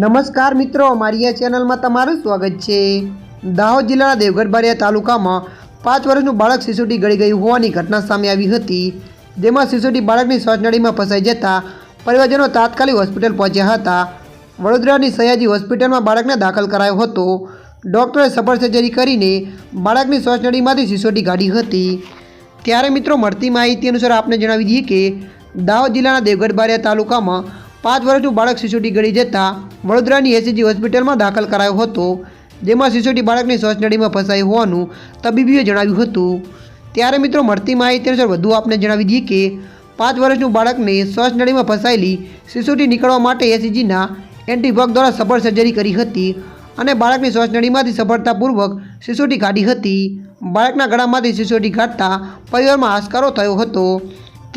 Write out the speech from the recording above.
નમસ્કાર મિત્રો મારી આ ચેનલમાં તમારું સ્વાગત છે. દાહોદ જિલ્લાના દેવગઢ બારિયા તાલુકામાં પાંચ વર્ષનું બાળક સિસોટી ગળી ગયું હોવાની ઘટના સામે આવી હતી, જેમાં સિસોટી બાળકની શ્વાસનળીમાં ફસાઈ જતા પરિવારજનો તાત્કાલિક હોસ્પિટલ પહોંચ્યા હતા. વડોદરાની સયાજી હોસ્પિટલમાં બાળકને દાખલ કરાયો હતો. ડૉક્ટરે સફળ સર્જરી કરીને બાળકની શ્વાસનળીમાંથી સિસોટી કાઢી હતી. ત્યારે મિત્રો, મળતી માહિતી અનુસાર આપને જણાવી દઈએ કે દાહોદ જિલ્લાના દેવગઢ બારિયા તાલુકામાં પાંચ વર્ષનું બાળક શિશુટી ગળી જતાં વડોદરાની એસીજી હોસ્પિટલમાં દાખલ કરાયો હતો, જેમાં શિશુટી બાળકની શ્વાસનળીમાં ફસાઈ હોવાનું તબીબીએ જણાવ્યું હતું. ત્યારે મિત્રો, મળતી માહિતી અનુસાર વધુ આપને જણાવી દઈએ કે, પાંચ વર્ષનું બાળકને શ્વાસનળીમાં ફસાયેલી શિશુટી નીકળવા માટે એસીજીના એન્ટીબગ દ્વારા સફળ સર્જરી કરી હતી અને બાળકની શ્વાસનળીમાંથી સફળતાપૂર્વક સિસોટી કાઢી હતી. બાળકના ગળામાંથી સિસોટી કાઢતા પરિવારમાં હાશકારો થયો હતો.